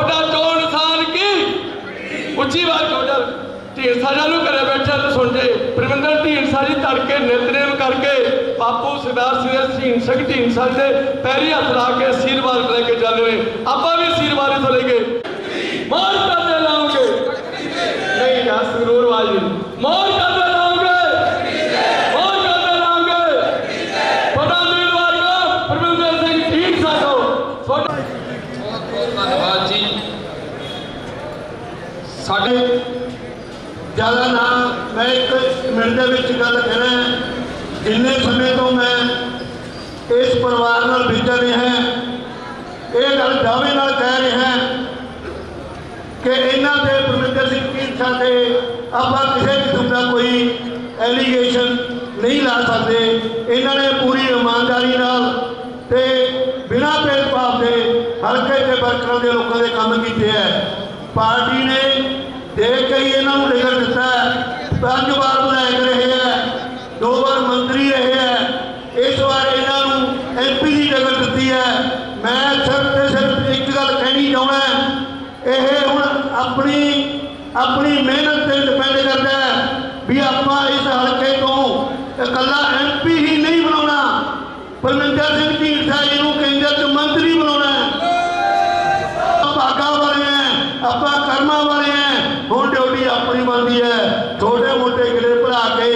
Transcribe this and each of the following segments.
ਤੁਹਾਡਾ ਚੋਣ ਨਿਸ਼ਾਨ ਕੀ? ਉੱਚੀ ਆਵਾਜ਼ ਤੁਹਾਡਾ ਢੀਂਡਸਾ ਜਾਨੂੰ ਘਰੇ ਬੈਠਾ ਤੇ ਸੁਣ ਜੇ। ਪ੍ਰਵਿੰਦਰ ਢੀਂਡਸਾ ਜੀ ਤੜਕੇ ਨਿਤਨੇਮ ਕਰਕੇ ਬਾਪੂ ਸਰਦਾਰ ਸਿੰਘ ਸਿੰਘ ਸਿੰਘ ਢੀਂਡਸਾ ਦੇ ਪੈਰੀ ਹੱਥ ਲਾ ਕੇ ਆਸ਼ੀਰਵਾਦ ਲੈ ਕੇ ਜਾਂਦੇ ਨੇ ਆਪਾਂ ਵੀ ਆਸ਼ੀਰਵਾਦ ਇਥੋਂ ਲੈ ਕੇ ਮਾਰ ਕਰਦੇ ਲਾਉਂਗੇ ਨਹੀਂ ਯਾਰ ਸੰਗਰੂਰ ਵਾਲੀ ਮਾਰ ਕਰਦੇ ਲਾਉਂਗੇ ਮਾਰ ਕਰਦੇ ਲਾਉਂਗੇ ਤੁਹਾਡਾ ਉਮੀਦਵਾਰ ਕੋ ਪ੍ਰਵਿੰਦਰ ਸਿੰਘ ਢੀਂਡਸਾ ਕੋ ਤੁਹਾਡਾ ਬਹੁਤ ਬਹੁਤ ਧੰਨਵਾਦ ਜੀ ਸਾਡੇ ਜ਼ਿਆਦਾ ਨਾ ਮੈਂ ਇੱਕ ਮਿੰਟ ਦੇ ਵਿੱਚ ਗੱਲ ਕਰਾਂ ਜਿੰਨੇ ਸਮੇਂ ਤੋਂ ਮੈਂ ਇਸ ਪਰਿਵਾਰ ਨਾਲ ਵਿਚਰ ਰਿਹਾ ਇਹ ਗੱਲ ਦਾਅਵੇ ਨਾਲ ਕਹਿ ਰਿਹਾ ਕਿ ਇਹਨਾਂ ਦੇ ਪਰਮਿੰਦਰ ਸਿੰਘ ਢੀਂਡਸਾ ਤੇ ਆਪਾਂ ਕਿਸੇ ਕਿਸਮ ਦਾ ਕੋਈ ਐਲੀਗੇਸ਼ਨ ਨਹੀਂ ਲਾ ਸਕਦੇ ਇਹਨਾਂ ਨੇ ਪੂਰੀ ਇਮਾਨਦਾਰੀ ਨਾਲ ਤੇ ਬਿਨਾਂ ਭੇਦਭਾਵ ਦੇ ਹਲਕੇ ਤੇ ਵਰਕਰਾਂ ਦੇ ਲੋਕਾਂ ਦੇ ਕੰਮ ਕੀਤੇ ਹੈ। ਪਾਰਟੀ ਨੇ ਦੇ ਕੇ ਹੀ ਇਹਨਾਂ ਨੂੰ ਟਿਕਟ ਦਿੱਤਾ ਪੰਜ ਵਾਰ ਵਿਧਾਇਕ ਰਹੇ ਹੈ। ਦੋ ਵਾਰ ਮੰਤਰੀ ਰਹੇ ਹੈ। ਇਸ ਵਾਰ ਇਹਨਾਂ ਨੂੰ ਐਮਪੀ ਦੀ ਟਿਕਟ ਦਿੱਤੀ ਹੈ। ਮੈਂ ਸਿਰਫ ਤੇ ਸਿਰਫ ਇੱਕ ਗੱਲ ਕਹਿਣੀ ਚਾਹੁੰਦਾ ਇਹ ਹੁਣ ਆਪਣੀ ਆਪਣੀ ਮਿਹਨਤ ਤੇ ਡਿਪੈਂਡ ਕਰਦਾ ਹੈ ਵੀ ਆਪਾਂ ਇਸ ਹਲਕੇ ਤੋਂ ਇਕੱਲਾ ਐਮਪੀ ਹੀ ਨਹੀਂ ਬਣਾਉਣਾ ਪਰਮਿੰਦਰ ਸਿੰਘ ਢੀਂਡਸਾ ਜੀ ਨੂੰ ਕੇਂਦਰ ਚ ਮੰਤਰੀ ਬਣਾਉਣਾ ਹੈ। ਭਾਗਾ ਵਾਲੇ ਹੈ, ਆਪਾਂ ਕਰਮਾਂ ਵਾਲੇ ਹੈ। ਹੁਣ ਡਿਊਟੀ ਆਪਣੀ ਬਣਦੀ ਹੈ। ਛੋਟੇ ਮੋਟੇ ਗਿਲੇ ਭਰਾ ਕੇ,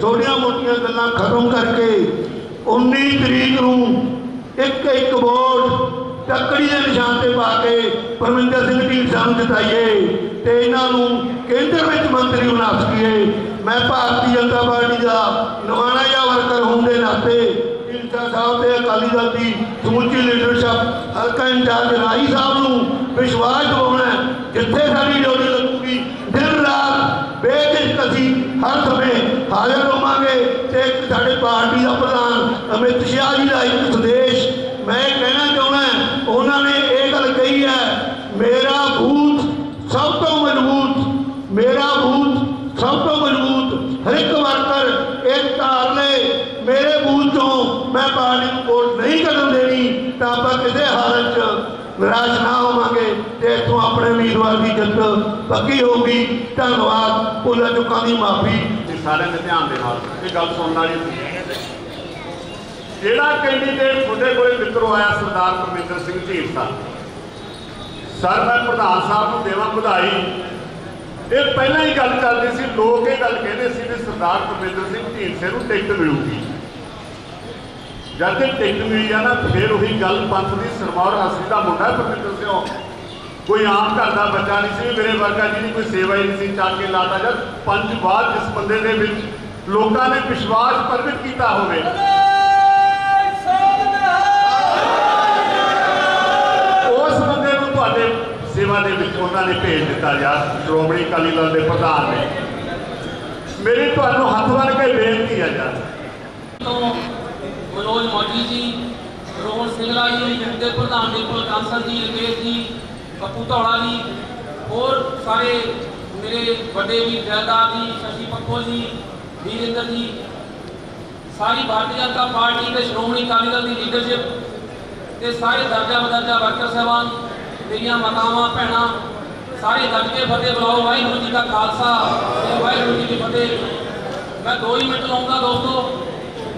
ਛੋਟੀਆਂ ਮੋਟੀਆਂ ਗੱਲਾਂ ਖਤਮ ਕਰਕੇ 19 ਤਰੀਕ ਨੂੰ ਇੱਕ ਇੱਕ ਵੋਟ ਤੱਕੜੀ ਦੇ ਨਿਸ਼ਾਨ ਤੇ ਪਾ ਕੇ ਪਰਮਿੰਦਰ ਸਿੰਘ ਢੀਂਡਸਾ ਨੂੰ ਜਿਤਾਈਏ ਤੇ ਇਹਨਾਂ ਨੂੰ ਕੇਂਦਰ ਵਿੱਚ ਮੰਤਰੀ ਬਣਾ ਸਕੀਏ। ਮੈਂ ਭਾਰਤੀ ਜਨਤਾ ਪਾਰਟੀ ਦਾ ਨਵਾਣਾ ਜਿਹਾ ਵਰਕਰ ਹੋਣ ਦੇ ਨਾਤੇ ਢੀਂਡਸਾ ਸਾਹਿਬ ਤੇ ਅਕਾਲੀ ਦਲ ਦੀ ਸਮੁੱਚੀ ਲੀਡਰਸ਼ਿਪ ਹਲਕਾ ਇੰਚਾਰਜ ਰਾਈ ਸਾਹਿਬ ਨੂੰ ਵਿਸ਼ਵਾਸ ਦਿਵਾਉਣਾ ਹੈ, ਜਿੱਥੇ ਸਾਡੀ ਡਿਊਟੀ ਲੱਗੂਗੀ ਦਿਨ ਰਾਤ ਬੇਝਿਜਕ ਅਸੀਂ ਹਰ ਸਮੇਂ ਹਾਜ਼ਰ ਹੋਵਾਂਗੇ ਤੇ ਸਾਡੇ ਪਾਰਟੀ ਦਾ ਪ੍ਰਧਾਨ ਅਮਿਤ ਸ਼ਾਹ ਜੀ ਦਾ ਇੱਕ ਸੰਦੇਸ਼ ਮੈਂ ਕਹਿਣਾ ਚਾਹੁੰਦਾ ਉਹਨਾਂ ਨੇ ਇਹ ਗੱਲ ਕਹੀ ਹੈ ਮੇਰਾ ਬੂਥ ਸਭ ਤੋਂ ਮਜ਼ਬੂਤ ਮੇਰਾ ਬੂਥ ਸਭ ਤੋਂ ਮਜ਼ਬੂਤ ਹਰ ਇੱਕ ਵਰਕਰ ਇਹ ਧਾਰ ਲੈ ਮੇਰੇ ਬੂਥ ਤੋਂ ਮੈਂ ਪਾਰਟੀ ਨੂੰ ਵੋਟ ਨਹੀਂ ਕਰਨ ਦੇਣੀ ਤਾਂ ਆਪਾਂ ਕਿਸੇ ਹਾਲਤ 'ਚ ਨਿਰਾਸ਼ ਨਾ ਹੋਵਾਂਗੇ ਤੇ ਇੱਥੋਂ ਆਪਣੇ ਉਮੀਦਵਾਰ ਦੀ ਜਿੱਤ ਪੱਕੀ ਹੋਊਗੀ। ਧੰਨਵਾਦ। ਭੁੱਲਾਂ ਚੁੱਕਾਂ ਦੀ ਮਾਫੀ। ਤੇ ਸਾਰਿਆਂ ਦੇ ਧਿਆਨ ਦੇ ਨਾਲ। ਇਹ ਗੱਲ ਸੁਣਨ ਵਾਲੀ ਸੀ। ਜਿਹੜਾ ਕੈਂਡੀਡੇਟ ਤੁਹਾਡੇ ਕੋਲੇ ਮਿੱਤਰੋ ਆਇਆ, ਸਰਦਾਰ ਪਰਮਿੰਦਰ ਸਿੰਘ ਢੀਂਡਸਾ। ਸਰ, ਮੈਂ ਪ੍ਰਧਾਨ ਸਾਹਿਬ ਨੂੰ ਦੇਵਾਂ ਵਧਾਈ। ਇਹ ਪਹਿਲਾਂ ਹੀ ਗੱਲ ਕਰਦੇ ਸੀ। ਲੋਕ ਇਹ ਗੱਲ ਕਹਿੰਦੇ ਸੀ ਵੀ ਸਰਦਾਰ ਪਰਮਿੰਦਰ ਸਿੰਘ ਢੀਂਡਸੇ ਨੂੰ ਟਿਕਟ ਮਿਲੂਗੀ। ਜਦ ਤੇ ਟਿਕਟ ਮਿਲੀ ਆ ਨਾ, ਫਿਰ ਉਹੀ ਗੱਲ ਪੰਥ ਦੀ ਸਰਮੌਰ ਹਸਰੀ ਦਾ ਮੁੰਡਾ ਪਰਮਿੰਦਰ ਸਿੰਘ ਕੋਈ ਆਮ ਘਰ ਦਾ ਬੱਚਾ ਨਹੀਂ ਸੀ, ਮੇਰੇ ਵਰਗਾ ਜਿਹਦੀ ਕੋਈ ਸੇਵਾ ਹੀ ਨਹੀਂ ਸੀ ਚੱਲ ਕੇ ਲਾਤਾ ਜਦ ਪੰਜ ਬਾਅਦ ਜਿਸ ਬੰਦੇ ਦੇ ਵਿੱਚ ਲੋਕਾਂ ਨੇ ਵਿਸ਼ਵਾਸ ਪ੍ਰਗਟ ਕੀਤਾ ਹੋਵੇ। ਉਸ ਬੰਦੇ ਨੂੰ ਤੁਹਾਡੇ ਸੇਵਾ ਦੇ ਵਿੱਚ ਉਹਨਾਂ ਨੇ ਭੇਜ ਦਿੱਤਾ ਯਾਰ, ਸ਼੍ਰੋਮਣੀ ਅਕਾਲੀ ਦਲ ਦੇ ਪ੍ਰਧਾਨ ਨੇ। ਮੇਰੀ ਤੁਹਾਨੂੰ ਹੱਥ ਬੰਨ੍ਹ ਕੇ ਬੇਨਤੀ ਹੈ ਯਾਰ। ਤੋਂ ਮਨੋਜ ਮੌਜੀ ਜੀ, ਰੋਹਨ ਸਿੰਘਲਾ ਜੀ ਯੂਥ ਦੇ ਪ੍ਰਧਾਨ ਨਿਰਮਲ ਕਾਂਸਲ ਜੀ ਰਕੇਸ਼ ਜੀ ਪੱਪੂ ਧੌਲਾ ਜੀ, ਹੋਰ ਸਾਰੇ ਮੇਰੇ ਵੱਡੇ ਵੀ ਜੈਦਾਰ ਜੀ, ਸ਼ਸ਼ੀ ਪੱਖੋ ਜੀ, ਵੀਰਿੰਦਰ ਜੀ, ਸਾਰੀ ਭਾਰਤੀ ਜਨਤਾ ਪਾਰਟੀ ਤੇ ਸ਼੍ਰੋਮਣੀ ਅਕਾਲੀ ਦਲ ਦੀ ਲੀਡਰਸ਼ਿਪ ਤੇ ਸਾਰੇ ਦਰਜਾ ਬਦਰਜਾ ਵਰਕਰ ਸਾਹਿਬਾਨ, ਮੇਰੀਆਂ ਮਾਤਾਵਾਂ, ਭੈਣਾਂ, ਸਾਰੇ ਗੱਜ ਕੇ ਫਤਿਹ ਬੁਲਾਓ, ਵਾਹਿਗੁਰੂ ਜੀ ਦਾ ਖਾਲਸਾ ਤੇ ਵਾਹਿਗੁਰੂ ਜੀ ਦੀ ਫਤਿਹ। ਮੈਂ ਦੋ ਹੀ ਮਿੰਟ ਲਾਉਂਗਾ ਦੋਸਤੋ।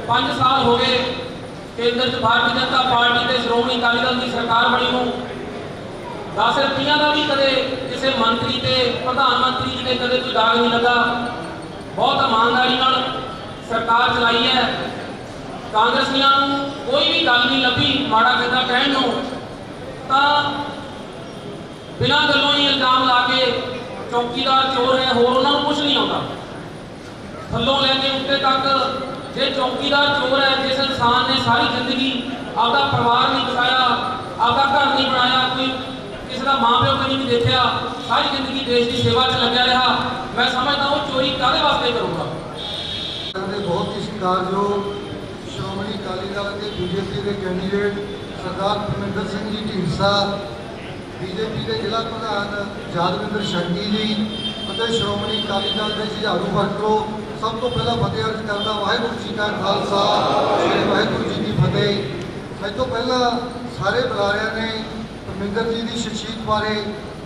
5 ਸਾਲ ਹੋ ਗਏ ਕੇਂਦਰ 'ਚ ਭਾਰਤੀ ਜਨਤਾ ਪਾਰਟੀ ਤੇ ਸ਼੍ਰੋਮਣੀ ਅਕਾਲੀ ਦਲ ਦੀ ਸਰਕਾਰ ਬਣੀ ਨੂੰ। 10 ਰੁਪਈਆ ਦਾ ਵੀ ਕਦੇ ਕਿਸੇ ਮੰਤਰੀ ਤੇ ਪ੍ਰਧਾਨ ਮੰਤਰੀ ਜੀ ਦੇ ਕਦੇ ਕੋਈ ਦਾਗ ਨਹੀਂ ਲੱਗਾ। ਬਹੁਤ ਇਮਾਨਦਾਰੀ ਨਾਲ ਸਰਕਾਰ ਚਲਾਈ ਹੈ। ਕਾਂਗਰਸੀਆਂ ਨੂੰ ਕੋਈ ਵੀ ਗੱਲ ਨਹੀਂ ਲੱਭੀ, ਮਾੜਾ ਕਹਿੰਦਾ ਕਹਿਣ ਨੂੰ। ਤਾਂ ਬਿਨਾਂ ਗੱਲੋਂ ਹੀ ਇਲਜ਼ਾਮ ਲਾ ਕੇ ਚੌਕੀਦਾਰ ਚੋਰ ਹੈ, ਹੋਰ ਉਹਨਾਂ ਨੂੰ ਕੁਝ ਨਹੀਂ ਆਉਂਦਾ। ਥੱਲੋਂ ਲੈ ਕੇ ਉੱਤੇ ਤੱਕ ਜੇ ਚੌਕੀਦਾਰ ਚੋਰ ਹੈ, ਜਿਸ ਇਨਸਾਨ ਨੇ ਸਾਰੀ ਜ਼ਿੰਦਗੀ ਆਪਦਾ ਪਰਿਵਾਰ ਨਹੀਂ ਬਸਾਇਆ ਆਪਦਾ ਘਰ ਨਹੀਂ ਬਣਾਇਆ, ਕੋਈ ਕਿਸੇ ਦਾ ਮਾਂ ਪਿਓ ਕਦੀ ਨਹੀਂ ਦੇਖਿਆ, ਸਾਰੀ ਜ਼ਿੰਦਗੀ ਦੇਸ਼ ਦੀ ਸੇਵਾ 'ਚ ਲੱਗਿਆ ਰਿਹਾ, ਮੈਂ ਸਮਝਦਾ ਉਹ ਚੋਰੀ ਕਾਹਦੇ ਵਾਸਤੇ ਕਰੂਗਾ? ਦੇ ਬਹੁਤ ਹੀ ਸ਼ਿਕਾਰਯੋਗ ਸ਼੍ਰੋਮਣੀ ਅਕਾਲੀ ਦਲ ਦੇ ਬੀਜੇਪੀ ਦੇ ਕੈਂਡੀਡੇਟ ਸਰਦਾਰ ਪਰਮਿੰਦਰ ਸਿੰਘ ਜੀ ਢੀਂਡਸਾ, ਬੀਜੇਪੀ ਦੇ ਜ਼ਿਲ੍ਹਾ ਪ੍ਰਧਾਨ ਯਾਦਵਿੰਦਰ ਸ਼ੰਕੀ ਜੀ ਅਤੇ ਸ਼੍ਰੋਮਣੀ ਅਕਾਲੀ ਦਲ ਦੇ ਝਾੜੂ ਵਰਕਰੋ ਸਭ ਤੋਂ ਪਹਿਲਾਂ ਫਤਿਹ ਅਰਜ਼ ਕਰਦਾ ਵਾਹਿਗੁਰੂ ਜੀ ਕਾ ਖਾਲਸਾ, ਸ੍ਰੀ ਵਾਹਿਗੁਰੂ ਜੀ ਕੀ ਫਤਿਹ। ਸਭ ਤੋਂ ਪਹਿਲਾਂ ਸਾਰੇ ਬੁਲਾਰਿਆਂ ਨੇ ਪਰਮਿੰਦਰ ਜੀ ਦੀ ਸ਼ਖਸੀਅਤ ਬਾਰੇ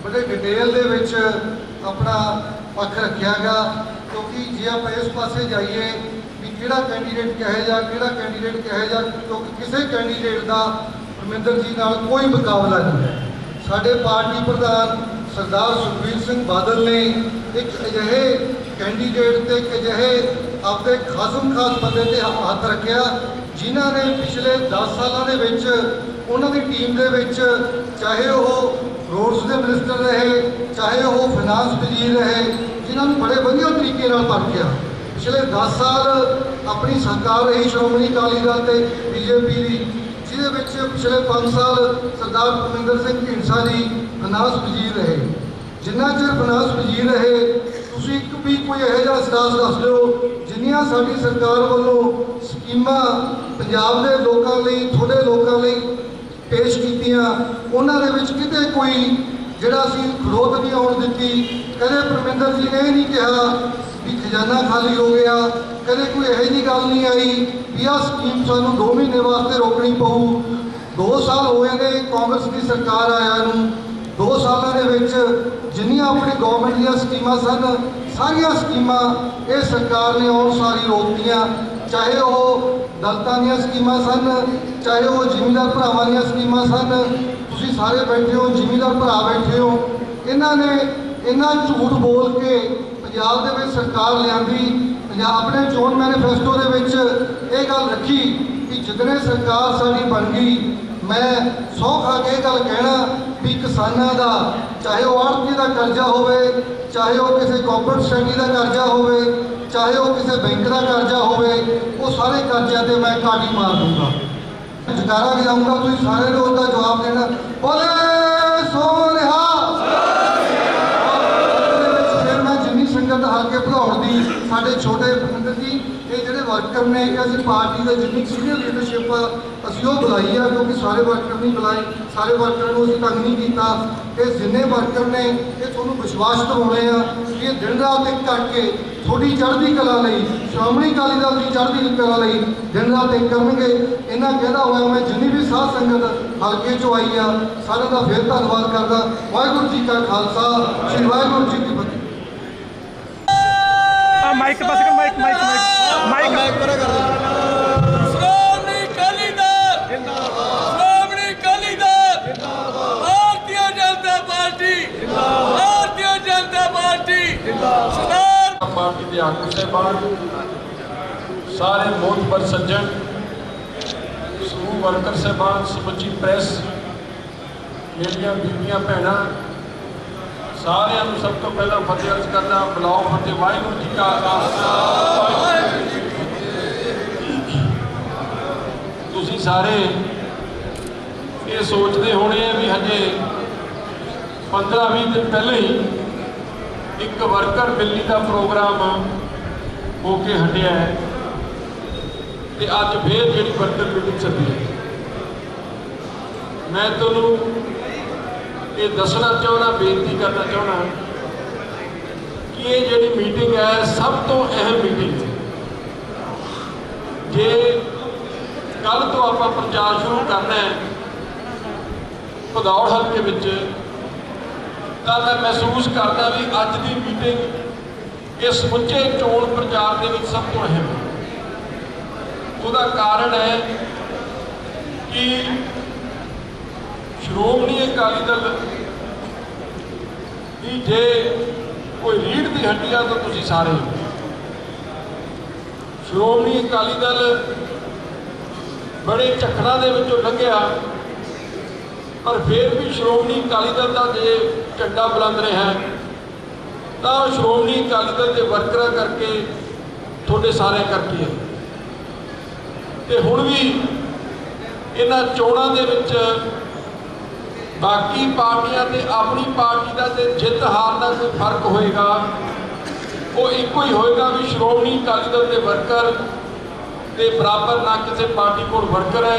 ਬੜੇ ਡਿਟੇਲ ਦੇ ਵਿੱਚ ਆਪਣਾ ਪੱਖ ਰੱਖਿਆਗਾ, ਕਿਉਂਕਿ ਜੇ ਆਪਾਂ ਇਸ ਪਾਸੇ ਜਾਈਏ ਵੀ ਕਿਹੜਾ ਕੈਂਡੀਡੇਟ ਕਹੇ ਜਾ, ਕਿਹੜਾ ਕੈਂਡੀਡੇਟ ਕਹੇ ਜਾ, ਕਿਉਂਕਿ ਕਿਸੇ ਕੈਂਡੀਡੇਟ ਦਾ ਪਰਮਿੰਦਰ ਜੀ ਨਾਲ ਕੋਈ ਮੁਕਾਬਲਾ ਨਹੀਂ ਹੈ। ਸਾਡੇ ਪਾਰਟੀ ਪ੍ਰਧਾਨ ਸਰਦਾਰ ਸੁਖਬੀਰ ਸਿੰਘ ਬਾਦਲ ਨੇ ਇੱਕ ਅਜਿਹੇ ਕੈਂਡੀਡੇਟ ਤੇ ਇੱਕ ਅਜਿਹੇ ਆਪਦੇ ਖਾਸਮ ਖਾਸ ਬੰਦੇ ਤੇ ਹੱਥ ਰੱਖਿਆ, ਜਿਨ੍ਹਾਂ ਨੇ ਪਿਛਲੇ 10 ਸਾਲਾਂ ਦੇ ਵਿੱਚ ਉਹਨਾਂ ਦੀ ਟੀਮ ਦੇ ਵਿੱਚ ਚਾਹੇ ਉਹ ਰੋਡਸ ਦੇ ਮਿਨਿਸਟਰ ਰਹੇ, ਚਾਹੇ ਉਹ ਫਾਈਨਾਂਸ ਵਜ਼ੀਰ ਰਹੇ, ਜਿਨ੍ਹਾਂ ਨੂੰ ਬੜੇ ਵਧੀਆ ਤਰੀਕੇ ਨਾਲ ਪਰਖਿਆ ਪਿਛਲੇ 10 ਸਾਲ ਆਪਣੀ ਸਰਕਾਰ ਰਹੀ ਸ਼੍ਰੋਮਣੀ ਅਕਾਲੀ ਦਲ ਤੇ ਬੀਜੇਪੀ ਦੀ, ਜਿਹਦੇ ਵਿੱਚ ਪਿਛਲੇ 5 ਸਾਲ ਸਰਦਾਰ ਪਰਮਿੰਦਰ ਸਿੰਘ ਢੀਂਡਸਾ ਜੀ ਫਾਈਨਾਂਸ ਵਜ਼ੀਰ ਰਹੇ। ਜਿੰਨਾ ਚਿਰ ਫਾਈਨਾਂਸ ਵਜ਼ੀਰ ਰਹੇ ਤੁਸੀਂ ਇੱਕ ਵੀ ਕੋਈ ਇਹੋ ਜਿਹਾ ਇਤਿਹਾਸ ਦੱਸ ਦਿਓ, ਜਿੰਨੀਆਂ ਸਾਡੀ ਸਰਕਾਰ ਵੱਲੋਂ ਸਕੀਮਾਂ ਪੰਜਾਬ ਦੇ ਲੋਕਾਂ ਲਈ, ਤੁਹਾਡੇ ਲੋਕਾਂ ਲਈ ਪੇਸ਼ ਕੀਤੀਆਂ, ਉਹਨਾਂ ਦੇ ਵਿੱਚ ਕਿਤੇ ਕੋਈ ਜਿਹੜਾ ਅਸੀਂ ਖੜੋਤ ਨਹੀਂ ਆਉਣ ਦਿੱਤੀ। ਕਦੇ ਪਰਮਿੰਦਰ ਜੀ ਨੇ ਇਹ ਨਹੀਂ ਕਿਹਾ ਵੀ ਖਜ਼ਾਨਾ ਖਾਲੀ ਹੋ ਗਿਆ, ਕਦੇ ਕੋਈ ਇਹੋ ਜਿਹੀ ਗੱਲ ਨਹੀਂ ਆਈ ਵੀ ਆਹ ਸਕੀਮ ਸਾਨੂੰ 2 ਮਹੀਨੇ ਵਾਸਤੇ ਰੋਕਣੀ ਪਊ। 2 ਸਾਲ ਹੋਏ ਨੇ ਕਾਂਗਰਸ ਦੀ ਸਰਕਾਰ ਆਇਆ ਨੂੰ। 2 ਸਾਲਾਂ ਦੇ ਵਿੱਚ ਜਿੰਨੀਆਂ ਆਪਣੀ ਗਵਰਨਮੈਂਟ ਦੀਆਂ ਸਕੀਮਾਂ ਸਨ, ਸਾਰੀਆਂ ਸਕੀਮਾਂ ਇਹ ਸਰਕਾਰ ਨੇ ਆਉਣ ਸਾਰੀ ਰੋਕਤੀਆਂ। ਚਾਹੇ ਉਹ ਦਲਤਾਂ ਦੀਆਂ ਸਕੀਮਾਂ ਸਨ, ਚਾਹੇ ਉਹ ਜ਼ਿਮੀਂਦਾਰ ਭਰਾਵਾਂ ਦੀਆਂ ਸਕੀਮਾਂ ਸਨ, ਤੁਸੀਂ ਸਾਰੇ ਬੈਠੇ ਹੋ, ਜ਼ਿਮੀਂਦਾਰ ਭਰਾ ਬੈਠੇ ਹੋ। ਇਹਨਾਂ ਨੇ ਇਹਨਾਂ ਝੂਠ ਬੋਲ ਕੇ ਪੰਜਾਬ ਦੇ ਵਿੱਚ ਸਰਕਾਰ ਲਿਆਂਦੀ, ਪੰਜਾਬ ਆਪਣੇ ਚੋਣ ਮੈਨੀਫੈਸਟੋ ਦੇ ਵਿੱਚ ਇਹ ਗੱਲ ਰੱਖੀ। ਕਿ ਜਿੱਦਣੇ ਸਰਕਾਰ ਸਾਡੀ ਬਣ ਗਈ, ਮੈਂ ਸੌ ਖਾ ਕੇ ਇਹ ਗੱਲ ਕਹਿਣਾ ਵੀ ਕਿਸਾਨਾਂ ਦਾ, ਚਾਹੇ ਉਹ ਆੜਤੀ ਦਾ ਕਰਜ਼ਾ ਹੋਵੇ, ਚਾਹੇ ਉਹ ਕਿਸੇ ਕਾਰਪੋਰੇਟ ਸੋਸਾਇਟੀ ਦਾ ਕਰਜ਼ਾ ਹੋਵੇ, ਚਾਹੇ ਉਹ ਕਿਸੇ ਬੈਂਕ ਦਾ ਕਰਜ਼ਾ ਹੋਵੇ, ਉਹ ਸਾਰੇ ਕਰਜ਼ਿਆਂ ਤੇ ਮੈਂ ਕਾਟੀ ਮਾਰ ਦੂੰਗਾ। ਜਕਾਰਾ ਗਿਰਾਉਂਗਾ ਤੁਸੀਂ ਸਾਰੇ ਨੇ ਉਹਦਾ ਜਵਾਬ ਦੇਣਾ। ਬੋਲੇ ਸੋ ਰਿਹਾ ਫਿਰ ਮੈਂ ਜਿੰਨੀ ਸੰਗਤ ਹਲਕੇ ਭਦੌੜ ਦੀ ਸਾਡੇ ਛੋਟੇ ਪਤੰਦਰ ਜੀ ਵਰਕਰ ਨੇ ਇਹ ਅਸੀਂ ਪਾਰਟੀ ਦੇ ਜਿੰਨੀ ਸੀਨੀਅਰ ਲੀਡਰਸ਼ਿਪ ਅਸੀਂ ਉਹ ਬੁਲਾਈ ਆ, ਕਿਉਂਕਿ ਸਾਰੇ ਵਰਕਰ ਨਹੀਂ ਬੁਲਾਏ, ਸਾਰੇ ਵਰਕਰਾਂ ਨੂੰ ਅਸੀਂ ਤੰਗ ਨਹੀਂ ਕੀਤਾ। ਇਹ ਜਿੰਨੇ ਵਰਕਰ ਨੇ, ਇਹ ਤੁਹਾਨੂੰ ਵਿਸ਼ਵਾਸ ਦਿਵਾਉਣੇ ਆ ਕਿ ਇਹ ਦਿਨ ਰਾਤ ਇੱਕ ਕਰਕੇ ਤੁਹਾਡੀ ਚੜ੍ਹਦੀ ਕਲਾ ਲਈ, ਸ਼੍ਰੋਮਣੀ ਅਕਾਲੀ ਦਲ ਦੀ ਚੜ੍ਹਦੀ ਕਲਾ ਲਈ ਦਿਨ ਰਾਤ ਇੱਕ ਕਰਨਗੇ। ਇਹਨਾਂ ਕਹਿੰਦਾ ਹੋਇਆ ਮੈਂ ਜਿੰਨੀ ਵੀ ਸਾਧ ਸੰਗਤ ਹਲਕੇ ਚੋਂ ਆਈ ਆ, ਸਾਰਿਆਂ ਦਾ ਫਿਰ ਧੰਨਵਾਦ ਕਰਦਾ। ਵਾਹਿਗੁਰੂ ਜੀ ਕਾ ਖਾਲਸਾ, ਸ੍ਰੀ ਵਾਹਿਗੁਰੂ ਜੀ ਕੀ ਫਤਿਹ। ਮਾਈਕ ਪਾਸ ਕਰ mic mic mic mic Shiromani Akali Dal ਜਿੰਦਾਬਾਦ ਸ਼੍ਰੋਮਣੀ ਅਕਾਲੀ ਦਲ ਜਿੰਦਾਬਾਦ ਭਾਰਤੀ ਜਨਤਾ ਪਾਰਟੀ ਭਾਰਤੀ ਜਨਤਾ ਪਾਰਟੀ ਜਿੰਦਾਬਾਦ ਸਰਦਾਰ ਪਾਰਟੀ ਸਾਰਿਆਂ ਨੂੰ ਸਭ ਤੋਂ ਪਹਿਲਾਂ ਫਤਿਹ ਅਰਜ਼ ਕਰਦਾ ਬੁਲਾਓ ਫਤਿਹ, ਵਾਹਿਗੁਰੂ ਜੀ ਕਾ ਖਾਲਸਾ। ਤੁਸੀਂ ਸਾਰੇ ਇਹ ਸੋਚਦੇ ਹੋਣੇ ਆ ਵੀ ਹਜੇ 15-20 ਦਿਨ ਪਹਿਲਾਂ ਹੀ ਇੱਕ ਵਰਕਰ ਮਿਲਣੀ ਦਾ ਪ੍ਰੋਗਰਾਮ ਹੋ ਕੇ ਹਟਿਆ ਹੈ ਤੇ ਅੱਜ ਫੇਰ ਜਿਹੜੀ ਵਰਕਰ ਮੀਟਿੰਗ ਚੱਲੀ ਹੈ। ਮੈਂ ਤੁਹਾਨੂੰ ਇਹ ਦੱਸਣਾ ਚਾਹੁੰਦਾ, ਬੇਨਤੀ ਕਰਨਾ ਚਾਹੁੰਦਾ ਕਿ ਇਹ ਜਿਹੜੀ ਮੀਟਿੰਗ ਹੈ, ਸਭ ਤੋਂ ਅਹਿਮ ਮੀਟਿੰਗ ਹੈ। ਜੇ ਕੱਲ ਤੋਂ ਆਪਾਂ ਪ੍ਰਚਾਰ ਸ਼ੁਰੂ ਕਰਨਾ ਹੈ ਭਦੌੜ ਹਲਕੇ ਵਿੱਚ, ਤਾਂ ਮੈਂ ਮਹਿਸੂਸ ਕਰਦਾ ਵੀ ਅੱਜ ਦੀ ਮੀਟਿੰਗ ਇਸ ਸਮੁੱਚੇ ਚੋਣ ਪ੍ਰਚਾਰ ਦੇ ਵਿੱਚ ਸਭ ਤੋਂ ਅਹਿਮ ਹੈ। ਉਹਦਾ ਕਾਰਨ ਹੈ ਕਿ ਸ਼੍ਰੋਮਣੀ ਅਕਾਲੀ ਦਲ ਦੀ ਜੇ ਕੋਈ ਰੀੜ ਦੀ ਹੱਡੀਆਂ ਤਾਂ ਤੁਸੀਂ ਸਾਰੇ ਸ਼੍ਰੋਮਣੀ ਅਕਾਲੀ ਦਲ ਬੜੇ ਝੱਖੜਾਂ ਦੇ ਵਿੱਚੋਂ ਲੰਘਿਆ, ਪਰ ਫਿਰ ਵੀ ਸ਼੍ਰੋਮਣੀ ਅਕਾਲੀ ਦਲ ਦਾ ਜੇ ਝੰਡਾ ਬੁਲੰਦ ਰਿਹਾ ਤਾਂ ਉਹ ਸ਼੍ਰੋਮਣੀ ਅਕਾਲੀ ਦਲ ਦੇ ਵਰਕਰਾਂ ਕਰਕੇ ਤੁਹਾਡੇ ਸਾਰੇ ਕਰਕੇ ਹੈ। ਤੇ ਹੁਣ ਵੀ ਇਹਨਾਂ ਚੋਣਾਂ ਦੇ ਵਿੱਚ ਬਾਕੀ ਪਾਰਟੀਆਂ ਤੇ ਆਪਣੀ ਪਾਰਟੀ ਦਾ ਤੇ ਜਿੱਤ ਹਾਰ ਦਾ ਕੋਈ ਫ਼ਰਕ ਹੋਏਗਾ ਉਹ ਇੱਕੋ ਹੀ ਹੋਏਗਾ ਵੀ ਸ਼੍ਰੋਮਣੀ ਅਕਾਲੀ ਦਲ ਦੇ ਵਰਕਰ ਦੇ ਬਰਾਬਰ ਨਾ ਕਿਸੇ ਪਾਰਟੀ ਕੋਲ ਵਰਕਰ ਹੈ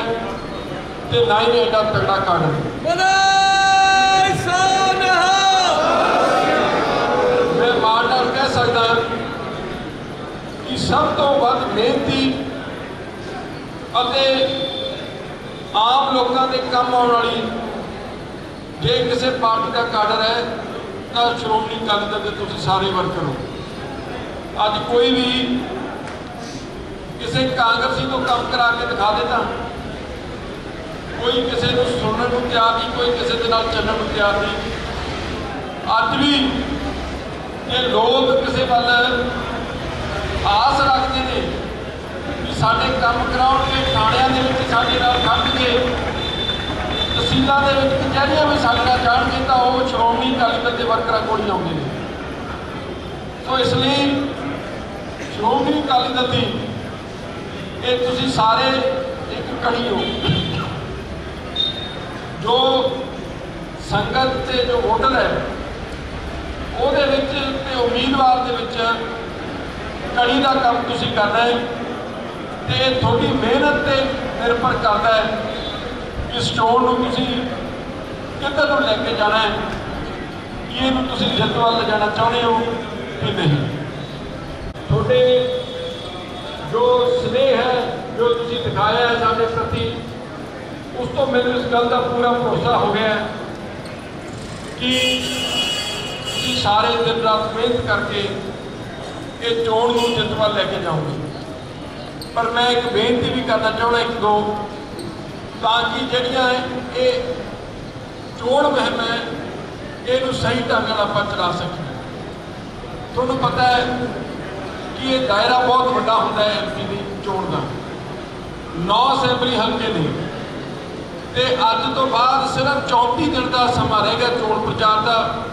ਤੇ ਨਾ ਹੀ ਐਡਾ ਤਗੜਾ ਕਾਰਨ ਮੈਂ ਮਾਣ ਨਾਲ ਕਹਿ ਸਕਦਾ ਕਿ ਸਭ ਤੋਂ ਵੱਧ ਮਿਹਨਤੀ ਅਤੇ ਆਮ ਲੋਕਾਂ ਦੇ ਕੰਮ ਆਉਣ ਵਾਲੀ ਜੇ ਕਿਸੇ ਪਾਰਟੀ ਦਾ ਕਾਡਰ ਹੈ, ਤਾਂ ਸ਼੍ਰੋਮਣੀ ਅਕਾਲੀ ਦਲ ਦੇ ਤੁਸੀਂ ਸਾਰੇ ਵਰਕਰ ਹੋ। ਅੱਜ ਕੋਈ ਵੀ ਕਿਸੇ ਕਾਂਗਰਸੀ ਤੋਂ ਕੰਮ ਕਰਾ ਕੇ ਦਿਖਾ ਦੇ ਤਾਂ। ਕੋਈ ਕਿਸੇ ਨੂੰ ਸੁਣਨ ਨੂੰ ਤਿਆਰ ਨਹੀਂ, ਕੋਈ ਕਿਸੇ ਦੇ ਨਾਲ ਚੱਲਣ ਨੂੰ ਤਿਆਰ ਨਹੀਂ। ਅੱਜ ਵੀ ਇਹ ਲੋਕ ਕਿਸੇ ਵੱਲ ਆਸ ਰੱਖਦੇ ਨੇ ਵੀ ਸਾਡੇ ਕੰਮ ਕਰਾਉਣਗੇ, ਥਾਣਿਆਂ ਦੇ ਵਿੱਚ ਸਾਡੇ ਨਾਲ ਖੜ ਕੇ ਤਹਿਸੀਲਾਂ ਦੇ ਵਿੱਚ ਕਚਹਿਰੀਆਂ ਵੀ ਸਾਡੇ ਨਾਲ ਜਾਣਗੇ ਤਾਂ ਉਹ ਸ਼੍ਰੋਮਣੀ ਅਕਾਲੀ ਦਲ ਦੇ ਵਰਕਰਾਂ ਕੋਲ ਹੀ ਆਉਂਦੇ ਨੇ। ਸੋ ਇਸ ਲਈ ਸ਼੍ਰੋਮਣੀ ਅਕਾਲੀ ਦਲ ਦੀ ਇਹ ਤੁਸੀਂ ਸਾਰੇ ਇੱਕ ਕੜੀ ਹੋ। ਜੋ ਸੰਗਤ ਤੇ ਜੋ ਹੋਟਲ ਹੈ, ਉਹਦੇ ਵਿੱਚ ਤੇ ਉਮੀਦਵਾਰ ਦੇ ਵਿੱਚ ਕੜੀ ਦਾ ਕੰਮ ਤੁਸੀਂ ਕਰਨਾ ਹੈ ਤੇ ਤੁਹਾਡੀ ਮਿਹਨਤ ਤੇ ਨਿਰਭਰ ਕਰਦਾ ਹੈ। ਕਿ ਸਟੋਨ ਨੂੰ ਤੁਸੀਂ ਕਿੱਧਰ ਨੂੰ ਲੈ ਕੇ ਜਾਣਾ ਹੈ? ਕੀ ਇਹਨੂੰ ਤੁਸੀਂ ਜਿੱਤ ਵੱਲ ਲਿਜਾਣਾ ਚਾਹੁੰਦੇ ਹੋ ਕਿ ਨਹੀਂ? ਤੁਹਾਡੇ ਜੋ ਸਨੇਹ ਹੈ, ਜੋ ਤੁਸੀਂ ਦਿਖਾਇਆ ਹੈ ਸਾਡੇ ਪ੍ਰਤੀ, ਉਸ ਤੋਂ ਮੈਨੂੰ ਇਸ ਗੱਲ ਦਾ ਪੂਰਾ ਭਰੋਸਾ ਹੋ ਗਿਆ ਹੈ ਕਿ ਤੁਸੀਂ ਸਾਰੇ ਦਿਨ ਰਾਤ ਮਿਹਨਤ ਕਰਕੇ ਇਹ ਚੋਣ ਨੂੰ ਜਿੱਤ ਵੱਲ ਲੈ ਕੇ ਜਾਓਗੇ। ਪਰ ਮੈਂ ਇੱਕ ਬੇਨਤੀ ਵੀ ਕਰਨਾ ਚਾਹੁੰਦਾ, ਇੱਕ ਦੋ ਤਾਂ ਕਿ ਜਿਹੜੀਆਂ ਇਹ ਚੋਣ ਮੁਹਿੰਮ ਹੈ, ਇਹਨੂੰ ਸਹੀ ਢੰਗ ਨਾਲ ਆਪਾਂ ਚਲਾ ਸਕੀਏ। ਤੁਹਾਨੂੰ ਪਤਾ ਹੈ ਕਿ ਇਹ ਦਾਇਰਾ ਬਹੁਤ ਵੱਡਾ ਹੁੰਦਾ ਹੈ ਐਮਪੀ ਦੀ ਚੋਣ ਦਾ। ਨੌ ਅਸੈਂਬਲੀ ਹਲਕੇ ਨੇ ਤੇ ਅੱਜ ਤੋਂ ਬਾਅਦ ਸਿਰਫ 34 ਦਿਨ ਦਾ ਸਮਾਂ ਰਹਿ ਗਿਆ ਚੋਣ ਪ੍ਰਚਾਰ ਦਾ।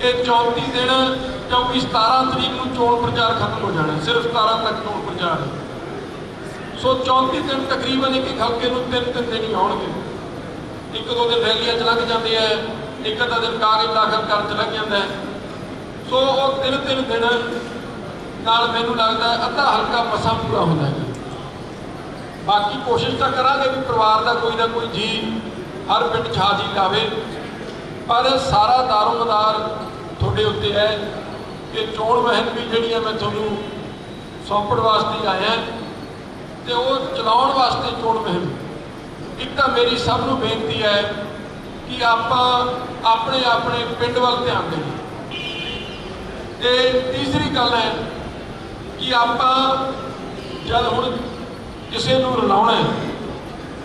ਇਹ 34 ਦਿਨ ਕਿਉਂਕਿ 17 ਤਰੀਕ ਨੂੰ ਚੋਣ ਪ੍ਰਚਾਰ ਖਤਮ ਹੋ ਜਾਣਾ, ਸਿਰਫ 17 ਤੱਕ ਚੋਣ ਪ੍ਰਚਾਰ। ਹੈ ਸੋ 34 ਦਿਨ ਤਕਰੀਬਨ ਇੱਕ ਹਲਕੇ ਨੂੰ ਤਿੰਨ ਤਿੰਨ ਦਿਨ ਹੀ ਆਉਣਗੇ। ਇੱਕ ਦੋ ਦਿਨ ਰੈਲੀਆਂ ਚ ਲੱਗ ਜਾਂਦੇ ਆ, ਇੱਕ ਅੱਧਾ ਦਿਨ ਕਾਗਜ਼ ਦਾਖਲ ਕਰਨ ਚ ਲੱਗ ਜਾਂਦਾ। ਸੋ ਉਹ ਤਿੰਨ ਤਿੰਨ ਦਿਨ ਨਾਲ ਮੈਨੂੰ ਲੱਗਦਾ ਅੱਧਾ ਹਲਕਾ ਮਸਾ ਪੂਰਾ ਹੁੰਦਾ ਹੈ। ਬਾਕੀ ਕੋਸ਼ਿਸ਼ ਤਾਂ ਕਰਾਂਗੇ ਵੀ ਪਰਿਵਾਰ ਦਾ ਕੋਈ ਨਾ ਕੋਈ ਜੀ ਹਰ ਪਿੰਡ 'ਚ ਹਾਜ਼ਰੀ ਲਾਵੇ। ਪਰ ਸਾਰਾ ਦਾਰੋਮਦਾਰ ਤੁਹਾਡੇ ਉੱਤੇ ਹੈ ਕਿ ਚੋਣ ਮਹਿਲ ਵੀ ਜਿਹੜੀ ਹੈ ਮੈਂ ਤੁਹਾਨੂੰ ਸੌਂਪਣ ਵਾਸਤੇ ਆਇਆ। ਤੇ ਉਹ ਚਲਾਉਣ ਵਾਸਤੇ ਚੋਣ ਮਹਿੰਮ। ਇੱਕ ਤਾਂ ਮੇਰੀ ਸਭ ਨੂੰ ਬੇਨਤੀ ਹੈ ਕਿ ਆਪਾਂ ਆਪਣੇ ਆਪਣੇ ਪਿੰਡ ਵੱਲ ਧਿਆਨ ਦੇਈਏ। ਤੇ ਤੀਸਰੀ ਗੱਲ ਹੈ ਕਿ ਆਪਾਂ ਜਦ ਹੁਣ ਕਿਸੇ ਨੂੰ ਰਲਾਉਣਾ ਹੈ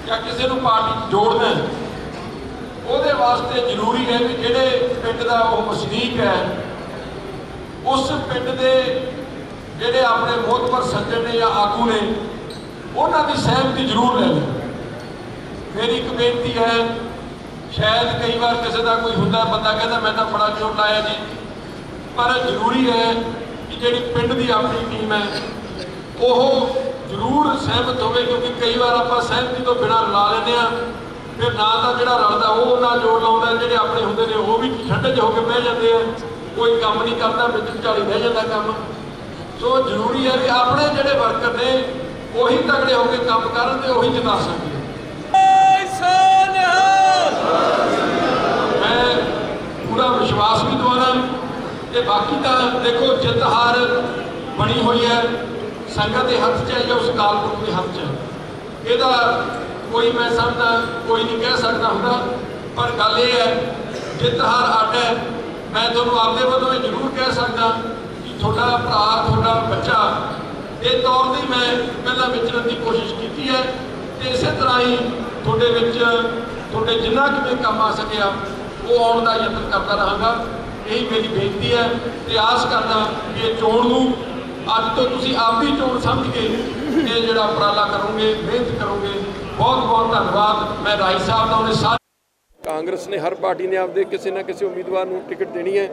ਜਾਂ ਕਿਸੇ ਨੂੰ ਪਾਰਟੀ 'ਚ ਜੋੜਨਾ ਹੈ, ਉਹਦੇ ਵਾਸਤੇ ਜ਼ਰੂਰੀ ਹੈ ਕਿ ਜਿਹੜੇ ਪਿੰਡ ਦਾ ਉਹ ਵਸਨੀਕ ਹੈ, ਉਸ ਪਿੰਡ ਦੇ ਜਿਹੜੇ ਆਪਣੇ ਮੋਹਤਬਰ ਸੱਜਣ ਨੇ ਜਾਂ ਆਗੂ ਨੇ ਉਹਨਾਂ ਦੀ ਸਹਿਮਤੀ ਜ਼ਰੂਰ ਲੈ ਲਓ। ਮੇਰੀ ਇੱਕ ਬੇਨਤੀ ਹੈ, ਸ਼ਾਇਦ ਕਈ ਵਾਰ ਕਿਸੇ ਦਾ ਕੋਈ ਹੁੰਦਾ, ਬੰਦਾ ਕਹਿੰਦਾ, ਮੈਂ ਤਾਂ ਬੜਾ ਜ਼ੋਰ ਲਾਇਆ ਜੀ। ਪਰ ਜ਼ਰੂਰੀ ਹੈ ਕਿ ਜਿਹੜੀ ਪਿੰਡ ਦੀ ਆਪਣੀ ਟੀਮ ਹੈ, ਉਹ ਜ਼ਰੂਰ ਸਹਿਮਤ ਹੋਵੇ, ਕਿਉਂਕਿ ਕਈ ਵਾਰ ਆਪਾਂ ਸਹਿਮਤੀ ਤੋਂ ਬਿਨਾਂ ਰਲਾ ਲੈਂਦੇ ਆ ਫਿਰ ਨਾ ਤਾਂ ਜਿਹੜਾ ਰਲਦਾ, ਉਹ ਉਹਨਾਂ ਜੋੜ ਲਾਉਂਦਾ, ਜਿਹੜੇ ਆਪਣੇ ਹੁੰਦੇ ਨੇ, ਉਹ ਵੀ ਠੰਡੇ 'ਚ ਹੋ ਕੇ ਬਹਿ ਜਾਂਦੇ ਆ। ਕੋਈ ਕੰਮ ਨਹੀਂ ਕਰਦਾ, ਵਿੱਚ ਵਿਚਾਲੀ ਰਹਿ ਜਾਂਦਾ ਕੰਮ। ਸੋ ਜ਼ਰੂਰੀ ਹੈ ਕਿ ਆਪਣੇ ਜਿਹੜੇ ਵਰਕਰ ਨੇ ਉਹੀ ਤਗੜੇ ਹੋ ਕੇ ਕੰਮ ਕਰਨ ਤੇ ਉਹੀ ਜਿਤਾ ਸਕਦੇ ਮੈਂ ਪੂਰਾ ਵਿਸ਼ਵਾਸ ਵੀ ਦਵਾਉਣਾ ਤੇ ਬਾਕੀ ਤਾਂ ਦੇਖੋ, ਜਿੱਤ ਹਾਰ ਬਣੀ ਹੋਈ ਹੈ। ਸੰਗਤ ਦੇ ਹੱਥ 'ਚ ਹੈ ਜਾਂ ਉਸ ਕਾਲਪੁਰਖ ਦੇ ਹੱਥ 'ਚ ਹੈ। ਇਹਦਾ ਕੋਈ ਮੈਂ ਸਮਝਦਾ, ਕੋਈ ਨਹੀਂ ਕਹਿ ਸਕਦਾ ਹੁੰਦਾ। ਪਰ ਗੱਲ ਇਹ ਹੈ, ਜਿੱਤ ਹਾਰ ਅੱਡ ਹੈ। ਮੈਂ ਤੁਹਾਨੂੰ ਆਪਦੇ ਵੱਲੋਂ ਇਹ ਜ਼ਰੂਰ ਕਹਿ ਸਕਦਾ ਕਿ ਤੁਹਾਡਾ ਭਰਾ, ਤੁਹਾਡਾ ਬੱਚਾ ਇਹ ਤੌਰ ਤੇ ਮੈਂ ਪਹਿਲਾਂ ਵਿਚਰਨ ਦੀ ਕੋਸ਼ਿਸ਼ ਕੀਤੀ ਹੈ ਤੇ ਇਸੇ ਤਰ੍ਹਾਂ ਹੀ ਤੁਹਾਡੇ ਵਿੱਚ, ਤੁਹਾਡੇ ਜਿੰਨਾ ਕਿਵੇਂ ਕੰਮ ਆ ਸਕਿਆ ਉਹ ਆਉਣ ਦਾ ਯਤਨ ਕਰਦਾ ਰਹਾਂਗਾ। ਇਹੀ ਮੇਰੀ ਬੇਨਤੀ ਹੈ ਤੇ ਆਸ ਕਰਦਾ ਕਿ ਇਹ ਚੋਣ ਨੂੰ ਅੱਜ ਤੋਂ ਤੁਸੀਂ ਆਪਦੀ ਚੋਣ ਸਮਝ ਕੇ ਇਹ ਜਿਹੜਾ ਉਪਰਾਲਾ ਕਰੋਗੇ, ਮਿਹਨਤ ਕਰੋਗੇ ਬਹੁਤ ਬਹੁਤ ਧੰਨਵਾਦ। ਮੈਂ ਰਾਈ ਸਾਹਿਬ ਦਾ ਉਹਨੇ ਸਾਰੇ ਕਾਂਗਰਸ ਨੇ ਹਰ ਪਾਰਟੀ ਨੇ ਆਪਦੇ ਕਿਸੇ ਨਾ ਕਿਸੇ ਉਮੀਦਵਾਰ ਨੂੰ ਟਿਕਟ ਦੇਣੀ ਹੈ,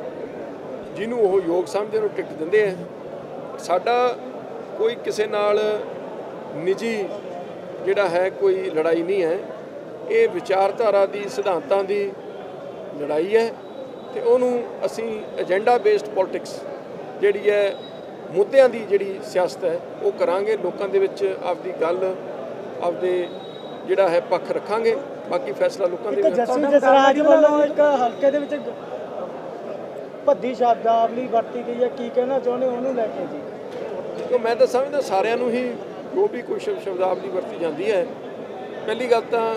ਜਿਹਨੂੰ ਉਹ ਯੋਗ ਸਮਝਦੇ ਨੇ ਟਿਕਟ ਦਿੰਦੇ ਆ। ਸਾਡਾ ਕੋਈ ਕਿਸੇ ਨਾਲ ਨਿੱਜੀ ਜਿਹੜਾ ਹੈ ਕੋਈ ਲੜਾਈ ਨਹੀਂ ਹੈ। ਇਹ ਵਿਚਾਰਧਾਰਾ ਦੀ ਸਿਧਾਂਤਾਂ ਦੀ ਲੜਾਈ ਹੈ ਤੇ ਉਹਨੂੰ ਅਸੀਂ ਏਜੰਡਾ ਬੇਸਡ ਪੋਲਿਟਿਕਸ ਜਿਹੜੀ ਹੈ ਮੁੱਦਿਆਂ ਦੀ ਜਿਹੜੀ ਸਿਆਸਤ ਹੈ ਉਹ ਕਰਾਂਗੇ। ਲੋਕਾਂ ਦੇ ਵਿੱਚ ਆਪਦੀ ਗੱਲ ਆਪਦੇ ਜਿਹੜਾ ਹੈ ਪੱਖ ਰੱਖਾਂਗੇ। ਬਾਕੀ ਫੈਸਲਾ ਲੋਕਾਂ ਦੇ ਵਿੱਚ ਜਸਵਿੰਦਰ ਜਸਰਾਜ ਵੱਲੋਂ ਇੱਕ ਹਲਕੇ ਦੇ ਵਿੱਚ ਭੱਦੀ ਸ਼ਬਦਾਵਲੀ ਵਰਤੀ ਗਈ ਹੈ। ਕੀ ਕਹਿਣਾ ਚਾਹੁੰਦੇ ਉਹਨੂੰ ਲੈ ਕੇ ਜੀ। ਕਿਉਂਕਿ ਮੈਂ ਤਾਂ ਸਮਝਦਾ ਸਾਰਿਆਂ ਨੂੰ ਹੀ ਜੋ ਵੀ ਕੋਈ ਸ਼ਬ- ਸ਼ਬਦਾਵਲੀ ਵਰਤੀ ਜਾਂਦੀ ਹੈ ਪਹਿਲੀ ਗੱਲ ਤਾਂ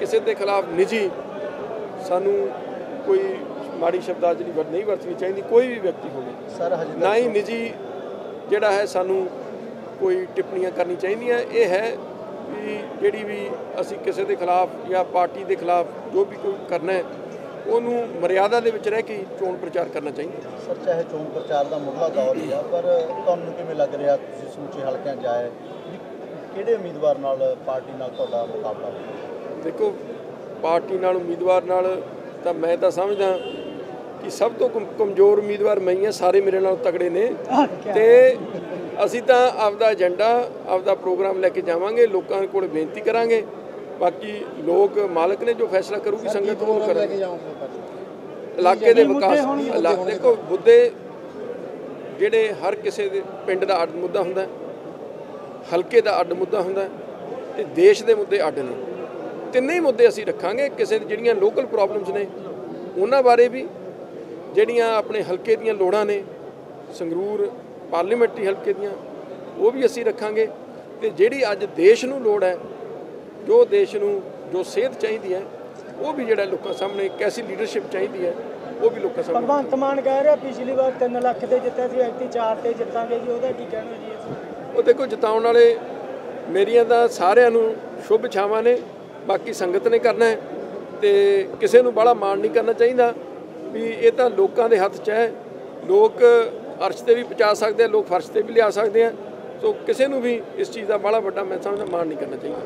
ਕਿਸੇ ਦੇ ਖਿਲਾਫ ਨਿੱਜੀ ਸਾਨੂੰ ਕੋਈ ਮਾੜੀ ਸ਼ਬਦਾਵਲੀ ਵਰ ਨਹੀਂ ਵਰਤਣੀ ਚਾਹੀਦੀ ਕੋਈ ਵੀ ਵਿਅਕਤੀ ਹੋਵੇ। ਸਰ ਹਜੇ ਨਾ ਹੀ ਨਿੱਜੀ ਜਿਹੜਾ ਹੈ ਸਾਨੂੰ ਕੋਈ ਟਿੱਪਣੀਆਂ ਕਰਨੀ ਚਾਹੀਦੀਆਂ। ਇਹ ਹੈ ਵੀ ਜਿਹੜੀ ਵੀ ਅਸੀਂ ਕਿਸੇ ਦੇ ਖਿਲਾਫ ਜਾਂ ਪਾਰਟੀ ਦੇ ਖਿਲਾਫ ਜੋ ਵੀ ਕੋਈ ਕਰਨਾ ਹੈ ਉਹਨੂੰ ਮਰਿਆਦਾ ਦੇ ਵਿੱਚ ਰਹਿ ਕੇ ਚੋਣ ਪ੍ਰਚਾਰ ਕਰਨਾ ਚਾਹੀਦਾ। ਸਰ ਚਾਹੇ ਚੋਣ ਪ੍ਰਚਾਰ ਦਾ ਮੁੱਢਲਾ ਦੌਰ ਹੀ ਆ ਪਰ ਤੁਹਾਨੂੰ ਕਿਵੇਂ ਲੱਗ ਰਿਹਾ ਤੁਸੀਂ ਸਮੁੱਚੇ ਹਲਕਿਆਂ 'ਚ ਆਏ ਵੀ ਕਿਹੜੇ ਉਮੀਦਵਾਰ ਨਾਲ ਪਾਰਟੀ ਨਾਲ ਤੁਹਾਡਾ ਮੁਕਾਬਲਾ ਦੇਖੋ ਪਾਰਟੀ ਨਾਲ ਉਮੀਦਵਾਰ ਨਾਲ ਤਾਂ ਮੈਂ ਤਾਂ ਸਮਝਦਾ ਕਿ ਸਭ ਤੋਂ ਕਮ- ਕਮਜ਼ੋਰ ਉਮੀਦਵਾਰ ਮੈਂ ਹੀ ਹਾਂ ਸਾਰੇ ਮੇਰੇ ਨਾਲ ਤਕੜੇ ਨੇ। ਤੇ ਅਸੀਂ ਤਾਂ ਆਪਦਾ ਏਜੰਡਾ ਆਪਦਾ ਪ੍ਰੋਗਰਾਮ ਲੈ ਕੇ ਜਾਵਾਂਗੇ ਲੋਕਾਂ ਕੋਲ ਬੇਨਤੀ ਕਰਾਂਗੇ। ਬਾਕੀ ਲੋਕ ਮਾਲਕ ਨੇ ਜੋ ਫੈਸਲਾ ਕਰੂਗੀ ਸੰਗਤ ਉਹ ਕਰਾਂਗੇ। ਇਲਾਕੇ ਦੇ ਵਿਕਾਸ ਇਲਾ- ਦੇਖੋ ਮੁੱਦੇ ਜਿਹੜੇ ਹਰ ਕਿਸੇ ਦੇ ਪਿੰਡ ਦਾ ਅੱਡ ਮੁੱਦਾ ਹੁੰਦਾ ਹੈ, ਹਲਕੇ ਦਾ ਅੱਡ ਮੁੱਦਾ ਹੁੰਦਾ ਹੈ ਤੇ ਦੇਸ਼ ਦੇ ਮੁੱਦੇ ਅੱਡ ਨੇ। ਤਿੰਨੇ ਹੀ ਮੁੱਦੇ ਅਸੀਂ ਰੱਖਾਂਗੇ ਕਿਸੇ ਦੀ ਜਿਹੜੀਆਂ ਲੋਕਲ ਪ੍ਰੋਬਲਮਸ ਨੇ ਉਹਨਾਂ ਬਾਰੇ ਵੀ ਜਿਹੜੀਆਂ ਆਪਣੇ ਹਲਕੇ ਦੀਆਂ ਲੋੜਾਂ ਨੇ ਸੰਗਰੂਰ ਪਾਰਲੀਮੈਂਟਰੀ ਹਲਕੇ ਦੀਆਂ ਉਹ ਵੀ ਅਸੀਂ ਰੱਖਾਂਗੇ ਤੇ ਜਿਹੜੀ ਅੱਜ ਦੇਸ਼ ਨੂੰ ਲੋੜ ਹੈ ਜੋ ਦੇਸ਼ ਨੂੰ ਜੋ ਸੇਧ ਚਾਹੀਦੀ ਹੈ ਉਹ ਵੀ ਜਿਹੜਾ ਲੋਕਾਂ ਸਾਹਮਣੇ ਕੈਸੀ ਲੀਡਰਸ਼ਿਪ ਚਾਹੀਦੀ ਹੈ ਉਹ ਵੀ ਲੋਕਾਂ ਸਾਹਮਣੇ ਭਗਵੰਤ ਮਾਨ ਕਹਿ ਰਿਹਾ ਪਿਛਲੀ ਵਾਰ 3 ਲੱਖ ਤੇ ਜਿੱਤਿਆ ਸੀ ਐਕਟੀ 4 ਤੇ ਜਿੱਤਾਂਗੇ ਜੀ ਉਹਦਾ ਕੀ ਕਹਿਣਾ ਜੀ? ਉਹ ਦੇਖੋ ਜਿਤਾਉਣ ਵਾਲੇ ਮੇਰੀਆਂ ਤਾਂ ਸਾਰਿਆਂ ਨੂੰ ਸ਼ੁਭ ਛਾਵਾਂ ਨੇ ਬਾਕੀ ਸੰਗਤ ਨੇ ਕਰਨਾ ਹੈ ਤੇ ਕਿਸੇ ਨੂੰ ਬੜਾ ਮਾਣ ਨਹੀਂ ਕਰਨਾ ਚਾਹੀਦਾ ਵੀ ਇਹ ਤਾਂ ਲੋਕਾਂ ਦੇ ਹੱਥ 'ਚ ਹੈ ਲੋਕ ਅਰਸ਼ ਤੇ ਵੀ ਪਹੁੰਚਾ ਸਕਦੇ ਆ ਲੋਕ ਫਰਸ਼ ਤੇ ਵੀ ਲਿਆ ਸਕਦੇ ਆ ਸੋ ਕਿਸੇ ਨੂੰ ਵੀ ਇਸ ਚੀਜ਼ ਦਾ ਬੜਾ ਵੱਡਾ ਮੈਂ ਸਮਝਦਾ ਮਾਣ ਨਹੀਂ ਕਰਨਾ ਚਾਹੀਦਾ।